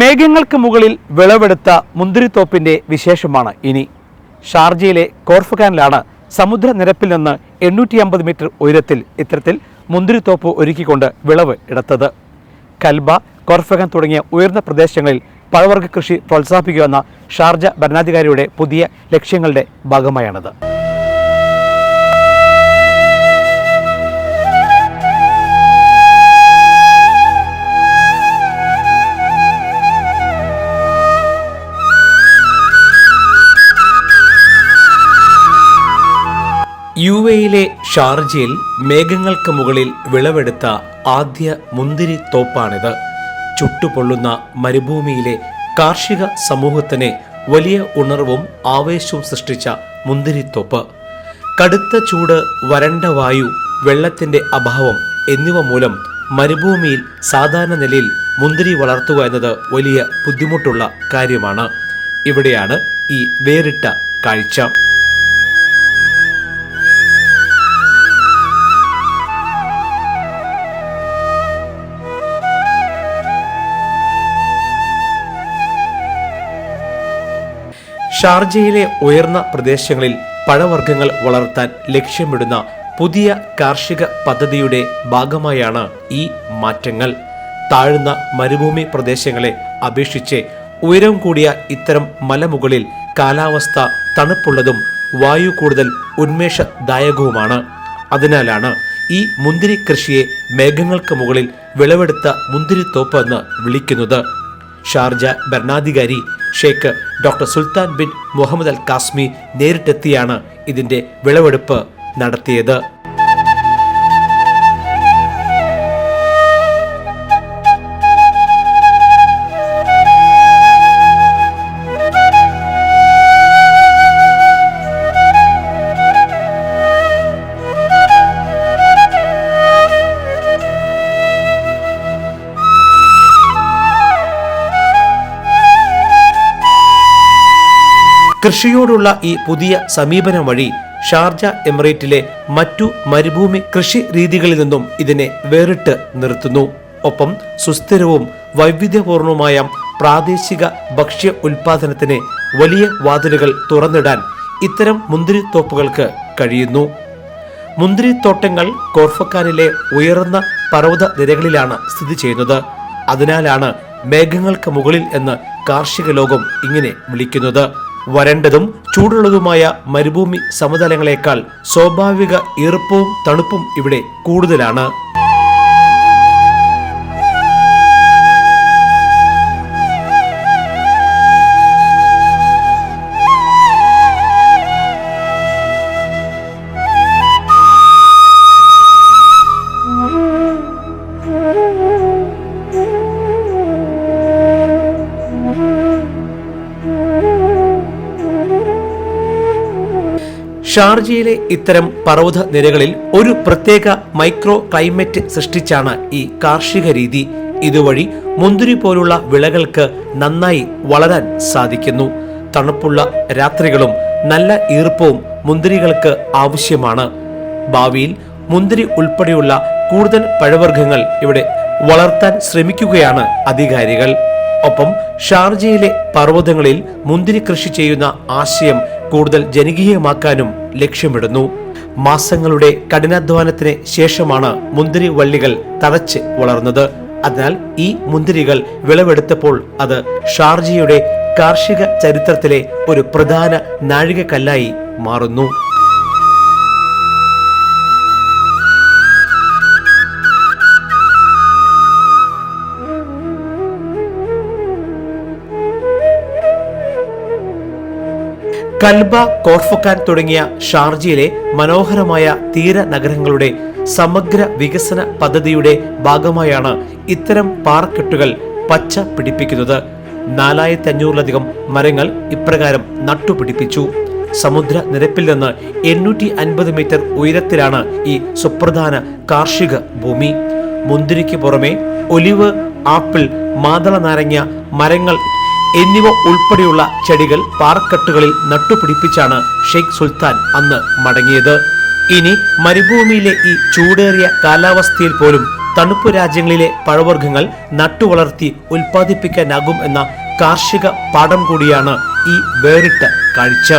മേഘങ്ങൾക്ക് മുകളിൽ വിളവെടുത്ത മുന്തിരിത്തോപ്പിന്റെ വിശേഷമാണ് ഇനി. ഷാർജയിലെ കോർഫുഖാനിലാണ് സമുദ്രനിരപ്പിൽ നിന്ന് എണ്ണൂറ്റി അമ്പത് മീറ്റർ ഉയരത്തിൽ ഇത്തരത്തിൽ മുന്തിരിത്തോപ്പ് ഒരുക്കിക്കൊണ്ട് വിളവ് എടുത്തത്. കൽബ കോർഫഖാൻ തുടങ്ങിയ ഉയർന്ന പ്രദേശങ്ങളിൽ പഴവർഗ കൃഷി പ്രോത്സാഹിപ്പിക്കുമെന്ന ഷാർജ ഭരണാധികാരിയുടെ പുതിയ ലക്ഷ്യങ്ങളുടെ ഭാഗമായാണിത്. യു എയിലെ ഷാർജയിൽ മേഘങ്ങൾക്ക് മുകളിൽ വിളവെടുത്ത ആദ്യ മുന്തിരി തോപ്പാണിത്. ചുട്ടുപൊള്ളുന്ന മരുഭൂമിയിലെ കാർഷിക സമൂഹത്തിന് വലിയ ഉണർവും ആവേശവും സൃഷ്ടിച്ച മുന്തിരിത്തോപ്പ് കടുത്ത ചൂട് വരണ്ട വായു വെള്ളത്തിന്റെ അഭാവം എന്നിവ മൂലം മരുഭൂമിയിൽ സാധാരണ നിലയിൽ മുന്തിരി വളർത്തുക എന്നത് വലിയ ബുദ്ധിമുട്ടുള്ള കാര്യമാണ്. ഇവിടെയാണ് ഈ വേറിട്ട കാഴ്ച. ഷാർജയിലെ ഉയർന്ന പ്രദേശങ്ങളിൽ പഴവർഗങ്ങൾ വളർത്താൻ ലക്ഷ്യമിടുന്ന പുതിയ കാർഷിക പദ്ധതിയുടെ ഭാഗമായാണ് ഈ മാറ്റങ്ങൾ. താഴ്ന്ന മരുഭൂമി പ്രദേശങ്ങളെ അപേക്ഷിച്ച് ഉയരം കൂടിയ ഇത്തരം മലമുകളിൽ കാലാവസ്ഥ തണുപ്പുള്ളതും വായു കൂടുതൽ ഉന്മേഷദായകവുമാണ്. അതിനാലാണ് ഈ മുന്തിരി കൃഷിയെ മേഘങ്ങൾക്ക് മുകളിൽ വിളവെടുത്ത മുന്തിരിത്തോപ്പ് എന്ന് വിളിക്കുന്നത്. ഷാർജ ഭരണാധികാരി Sheikh doctor Sultan bin Muhammad Al Qasimi നേരിട്ടെത്തിയാണ് ഇതിന്റെ വിളവെടുപ്പ് നടത്തിയത്. കൃഷിയോടുള്ള ഈ പുതിയ സമീപനം വഴി ഷാർജ എമിറേറ്റിലെ മറ്റു മരുഭൂമി കൃഷി രീതികളിൽ നിന്നും ഇതിനെ വേറിട്ട് നിർത്തുന്നു. ഒപ്പം സുസ്ഥിരവും വൈവിധ്യപൂർണവുമായ പ്രാദേശിക ഭക്ഷ്യ ഉൽപാദനത്തിന് വലിയ വാതിലുകൾ തുറന്നിടാൻ ഇത്തരം മുന്തിരിത്തോപ്പുകൾക്ക് കഴിയുന്നു. മുന്തിരിത്തോട്ടങ്ങൾ കോർഫക്കാനിലെ ഉയർന്ന പർവത നിരകളിലാണ് സ്ഥിതി ചെയ്യുന്നത്. അതിനാലാണ് മേഘങ്ങൾക്ക് മുകളിൽ എന്ന് കാർഷിക ലോകം ഇങ്ങനെ വിളിക്കുന്നത്. വരണ്ടതും ചൂടുള്ളതുമായ മരുഭൂമി സമതലങ്ങളെക്കാൾ സ്വാഭാവിക ഈർപ്പവും തണുപ്പും ഇവിടെ കൂടുതലാണ്. ഷാർജയിലെ ഇത്തരം പർവത നിരകളിൽ ഒരു പ്രത്യേക മൈക്രോ ക്ലൈമറ്റ് സൃഷ്ടിച്ചാണ് ഈ കാർഷിക രീതി. ഇതുവഴി മുന്തിരി പോലുള്ള വിളകൾക്ക് നന്നായി വളരാൻ സാധിക്കുന്നു. തണുപ്പുള്ള രാത്രികളും നല്ല ഈർപ്പവും മുന്തിരികൾക്ക് ആവശ്യമാണ്. ഭാവിയിൽ മുന്തിരി ഉൾപ്പെടെയുള്ള കൂടുതൽ പഴവർഗങ്ങൾ ഇവിടെ വളർത്താൻ ശ്രമിക്കുകയാണ് അധികാരികൾ. ഒപ്പം ഷാർജയിലെ പർവതങ്ങളിൽ മുന്തിരി കൃഷി ചെയ്യുന്ന ആശയം കൂടുതൽ ജനകീയമാക്കാനും ലക്ഷ്യമിടുന്നു. മാസങ്ങളുടെ കഠിനാധ്വാനത്തിന് ശേഷമാണ് മുന്തിരി വള്ളികൾ തഴച്ച് വളർന്നത്. അതിനാൽ ഈ മുന്തിരികൾ വിളവെടുത്തപ്പോൾ അത് ഷാർജയുടെ കാർഷിക ചരിത്രത്തിലെ ഒരു പ്രധാന നാഴികക്കല്ലായി മാറുന്നു. കൽബ കോർഫക്കാൻ തുടങ്ങിയ ഷാർജയിലെ മനോഹരമായ തീര നഗരങ്ങളുടെ സമഗ്ര വികസന പദ്ധതിയുടെ ഭാഗമായാണ് ഇത്തരം പാർക്കെട്ടുകൾ പച്ച പിടിപ്പിക്കുന്നത്. നാലായിരത്തി അഞ്ഞൂറിലധികം മരങ്ങൾ ഇപ്രകാരം നട്ടുപിടിപ്പിച്ചു. സമുദ്ര നിരപ്പിൽ നിന്ന് എണ്ണൂറ്റി അൻപത് മീറ്റർ ഉയരത്തിലാണ് ഈ സുപ്രധാന കാർഷിക ഭൂമി. മുന്തിരിക്ക് പുറമെ ഒലിവ് ആപ്പിൾ മാതള നാരങ്ങ മരങ്ങൾ എന്നിവ ഉൾപ്പെടെയുള്ള ചെടികൾ പാറക്കെട്ടുകളിൽ നട്ടുപിടിപ്പിച്ചാണ് ഷെയ്ഖ് സുൽത്താൻ അന്ന് മടങ്ങിയത്. ഇനി മരുഭൂമിയിലെ ഈ ചൂടേറിയ കാലാവസ്ഥയിൽ പോലും തണുപ്പ് രാജ്യങ്ങളിലെ പഴവർഗങ്ങൾ നട്ടുവളർത്തി ഉൽപ്പാദിപ്പിക്കാനാകും എന്ന കാർഷിക പാഠം കൂടിയാണ് ഈ വേറിട്ട കാഴ്ച.